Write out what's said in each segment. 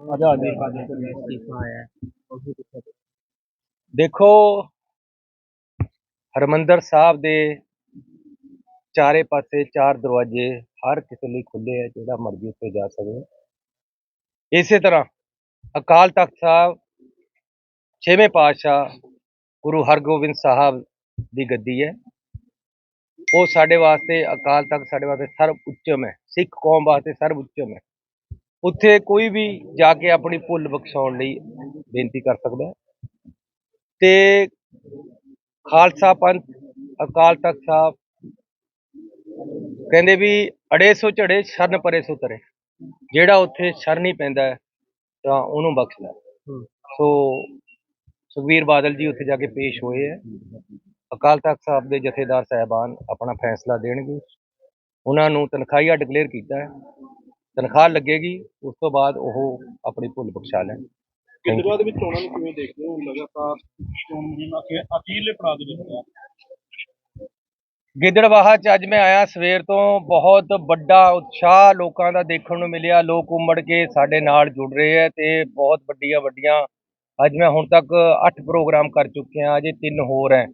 ਆਜਾ ਦੇ ਅਸਤੀਫਾ ਆਇਆ। ਦੇਖੋ ਹਰਮੰਦਰ ਸਾਹਿਬ ਦੇ ਚਾਰੇ ਪਾਸੇ ਚਾਰ ਦਰਵਾਜ਼ੇ ਹਰ ਕਿਸੇ ਲਈ ਖੁੱਲੇ ਹੈ ਜਿਹੜਾ ਮਰਜ਼ੀ ਉੱਤੇ ਜਾ ਸਕਦੇ ਇਸੇ ਤਰ੍ਹਾਂ ਅਕਾਲ ਤਖਤ ਸਾਹਿਬ ਛੇਵੇਂ ਪਾਤਸ਼ਾਹ ਗੁਰੂ ਹਰਗੋਬਿੰਦ ਸਾਹਿਬ ਦੀ ਗੱਦੀ ਹੈ। ਉਹ ਸਾਡੇ ਵਾਸਤੇ ਅਕਾਲ ਤਖਤ ਸਾਡੇ ਵਾਸਤੇ ਸਰਵ ਉੱਚਮ ਹੈ। ਸਿੱਖ ਕੌਮ ਵਾਸਤੇ ਸਰਵ ਉੱਚਮ ਹੈ। ਉੱਥੇ ਕੋਈ ਵੀ ਜਾ ਕੇ ਆਪਣੀ ਭੁੱਲ ਬਖਸ਼ਾਉਣ ਲਈ ਬੇਨਤੀ ਕਰ ਸਕਦਾ ਹੈ। ਤੇ ਖਾਲਸਾ ਪੰਥ ਅਕਾਲ ਤਖਤ ਸਾਹਿਬ ਕਹਿੰਦੇ ਵੀ ਅੜੇ ਸੋ ਝੜੇ ਸ਼ਰਨ ਪਰੇ ਸੋ ਤਰੇ। ਜਿਹੜਾ ਉੱਥੇ ਸ਼ਰਨ ਹੀ ਪੈਂਦਾ ਤਾਂ ਉਹਨੂੰ ਬਖਸ਼ਦਾ। ਸੋ ਸੁਖਬੀਰ ਬਾਦਲ ਜੀ ਉੱਥੇ ਜਾ ਕੇ ਪੇਸ਼ ਹੋਏ ਹੈ। ਅਕਾਲ ਤਖਤ ਸਾਹਿਬ ਦੇ ਜਥੇਦਾਰ ਸਾਹਿਬਾਨ ਆਪਣਾ ਫੈਸਲਾ ਦੇਣਗੇ। ਉਹਨਾਂ ਨੂੰ ਤਨਖਾਹੀਆ ਡਿਕਲੇਅਰ ਕੀਤਾ ਹੈ। ਤਨਖਾਹ ਲੱਗੇਗੀ ਉਸ ਤੋਂ ਬਾਅਦ ਉਹ ਆਪਣੀ ਭੁੱਲ ਬਖਸ਼ਾ ਲੈਣ। ਗਿੱਦੜਵਾ ਦੇ ਵਿੱਚ ਚੋਣਾਂ ਨੂੰ ਕਿਵੇਂ ਦੇਖਦੇ ਹੋ? ਲਗਾਤਾਰ ਚੋਣ ਮੁਹਿੰਮ ਅਖੇ ਅਖੀਰਲੇ ਪੜਾਅ ਦੇ ਵਿੱਚ ਹੈ ਗਿੱਦੜਵਾਹਾ ਚ ਅੱਜ ਮੈਂ ਆਇਆ ਸਵੇਰ ਤੋਂ ਬਹੁਤ ਵੱਡਾ ਉਤਸ਼ਾਹ ਲੋਕਾਂ ਦਾ ਦੇਖਣ ਨੂੰ ਮਿਲਿਆ। ਲੋਕ ਉਮੜ ਕੇ ਸਾਡੇ ਨਾਲ ਜੁੜ ਰਹੇ ਹੈ ਤੇ ਬਹੁਤ ਵੱਡੀਆਂ ਵੱਡੀਆਂ ਅੱਜ ਮੈਂ ਹੁਣ ਤੱਕ 8 ਪ੍ਰੋਗਰਾਮ ਕਰ ਚੁੱਕਿਆ ਅਜੇ ਤਿੰਨ ਹੋਰ ਹੈ।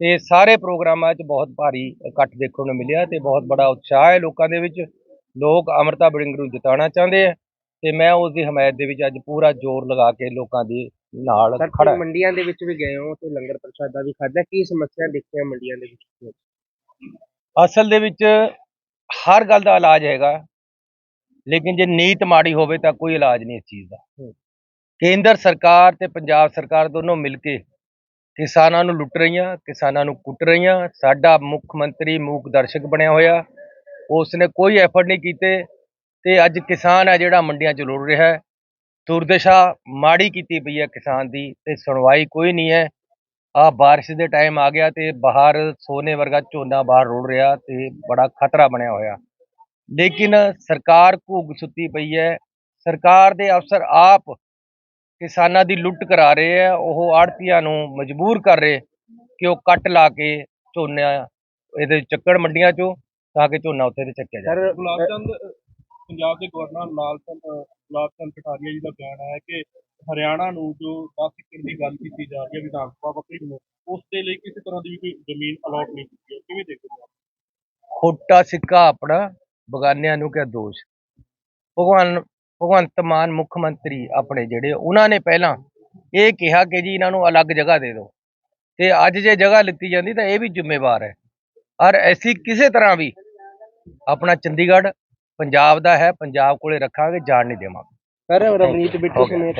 ਤੇ ਸਾਰੇ ਪ੍ਰੋਗਰਾਮਾਂ 'ਚ ਬਹੁਤ ਭਾਰੀ ਇਕੱਠ ਦੇਖਣ ਨੂੰ ਮਿਲਿਆ ਤੇ ਬਹੁਤ ਬੜਾ ਉਤਸ਼ਾਹ ਹੈ ਲੋਕਾਂ ਦੇ ਵਿੱਚ। ਲੋਕ ਅਮਰਤਾ ਬੜਿੰਗ ਨੂੰ ਜਿਤਾਉਣਾ ਚਾਹੁੰਦੇ ਹੈ ਤੇ ਮੈਂ ਉਸ ਦੀ ਹਮਾਇਤ ਦੇ ਵਿੱਚ ਅੱਜ ਪੂਰਾ ਜ਼ੋਰ ਲਗਾ ਕੇ ਲੋਕਾਂ ਦੇ ਨਾਲ ਖੜਾ ਮੰਡੀਆਂ ਦੇ ਵਿੱਚ ਵੀ ਗਏ ਹੋ ਤੇ ਲੰਗਰ ਪ੍ਰਸ਼ਾਦਾ ਵੀ ਖਾਧਾ ਕੀ ਸਮੱਸਿਆ ਦੇਖੀਆਂ ਮੰਡੀਆਂ ਦੇ ਵਿੱਚ? ਅਸਲ ਦੇ ਵਿੱਚ ਹਰ ਗੱਲ ਦਾ ਇਲਾਜ ਹੈਗਾ ਲੇਕਿਨ ਜੇ ਨੀਤ ਮਾੜੀ ਹੋਵੇ ਤਾਂ ਕੋਈ ਇਲਾਜ ਨਹੀਂ ਇਸ ਚੀਜ਼ ਦਾ। ਕੇਂਦਰ ਸਰਕਾਰ ਤੇ ਪੰਜਾਬ ਸਰਕਾਰ ਦੋਨੋਂ ਮਿਲ ਕੇ ਕਿਸਾਨਾਂ ਨੂੰ ਲੁੱਟ ਰਹੀਆਂ ਕਿਸਾਨਾਂ ਨੂੰ ਕੁੱਟ ਰਹੀਆਂ ਸਾਡਾ ਮੁੱਖ ਮੰਤਰੀ ਮੂਕ ਦਰਸ਼ਕ ਬਣਿਆ ਹੋਇਆ ਉਸ ਨੇ ਕੋਈ ਐਫਰਟ ਨਹੀਂ ਕੀਤੇ ਤੇ ਅੱਜ ਕਿਸਾਨ ਹੈ ਜਿਹੜਾ ਮੰਡੀਆਂ 'ਚ ਲੁੜ ਰਿਹਾ ਹੈ। ਦੁਰਦਸ਼ਾ ਮਾੜੀ ਕੀਤੀ ਪਈ ਹੈ ਕਿਸਾਨ ਦੀ ਤੇ ਸੁਣਵਾਈ ਕੋਈ ਨਹੀਂ ਹੈ। ਆ ਬਾਰਿਸ਼ ਦੇ ਟਾਈਮ ਆ ਗਿਆ ਤੇ ਬਾਹਰ ਸੋਨੇ ਵਰਗਾ ਝੋਨਾ ਬਾਹਰ ਰੁੜ ਰਿਹਾ ਤੇ ਬੜਾ ਖਤਰਾ ਬਣਿਆ ਹੋਇਆ। ਲੇਕਿਨ ਸਰਕਾਰ ਘੁੱਗ ਸੁੱਤੀ ਪਈ ਹੈ। ਸਰਕਾਰ ਦੇ ਅਫਸਰ ਆਪ ਕਿਸਾਨਾਂ ਦੀ ਲੁੱਟ ਕਰਾ ਰਹੇ ਹੈ। ਉਹ ਆੜਤੀਆਂ ਨੂੰ ਮਜਬੂਰ ਕਰ ਰਹੇ ਕਿ ਉਹ ਕੱਟ ਲਾ ਕੇ ਝੋਨਾ ਇਹਦੇ ਚੱਕੜ ਮੰਡੀਆਂ ਚੋਂ ਤਾਂ ਕਿ ਝੋਨਾ ਉੱਥੇ ਤੇ ਚੱਕਿਆ ਜਾਵੇ। ਸਰ ਗੁਲਾਬ ਚੰਦ ਅ, ਪੰਜਾਬ ਦੇ ਗਵਰਨਰ ਲਾਲ ਚੰਦ ਅ, ਗੁਲਾਬ ਚੰਦ ਕਟਾਰੀਆ ਜੀ ਦਾ ਬਿਆਨ ਹੈ ਕਿ ਹਰਿਆਣਾ ਨੂੰ ਜੋ 10 ਏਕੜ ਦੀ ਗੱਲ ਕੀਤੀ ਜਾ ਰਹੀ ਹੈ ਵਿਧਾਨ ਸਭਾ ਵੱਖਰੀ ਨੂੰ ਉਸ ਦੇ ਲਈ ਕਿਸੇ ਤਰ੍ਹਾਂ ਦੀ ਵੀ ਕੋਈ ਜ਼ਮੀਨ ਅਲਾਟ ਨਹੀਂ ਕੀਤੀ ਹੈ ਕਿਵੇਂ ਦੇਖਦੇ ਹੋ ਖੋਟਾ ਸਿੱਕਾ ਆਪਣਾ ਬਗਾਨਿਆਂ ਨੂੰ ਕਿਆ ਦੋਸ਼? ਭਗਵਾਨ ਭਗਵੰਤ ਮਾਨ ਮੁੱਖ ਮੰਤਰੀ ਆਪਣੇ ਜਿਹੜੇ ਉਹਨਾਂ ਨੇ ਪਹਿਲਾਂ ਇਹ ਕਿਹਾ ਕਿ ਜੀ ਇਹਨਾਂ ਨੂੰ ਅਲੱਗ ਜਗ੍ਹਾ ਦੇ ਦਿਓ। ਤੇ ਅੱਜ ਜੇ ਜਗ੍ਹਾ ਲਿੱਤੀ ਜਾਂਦੀ ਤਾਂ ਇਹ ਵੀ ਜ਼ਿੰਮੇਵਾਰ ਹੈ। ਔਰ ਐਸੀ ਕਿਸੇ ਤਰ੍ਹਾਂ ਵੀ ਆਪਣਾ ਚੰਡੀਗੜ੍ਹ ਪੰਜਾਬ ਦਾ ਹੈ ਪੰਜਾਬ ਕੋਲੇ ਰੱਖਾਂਗੇ ਜਾਣ ਨਹੀਂ ਦੇਵਾਂਗੇ ਸਰ ਰਵਨੀਤ ਬਿੱਟੂ ਸਮੇਤ.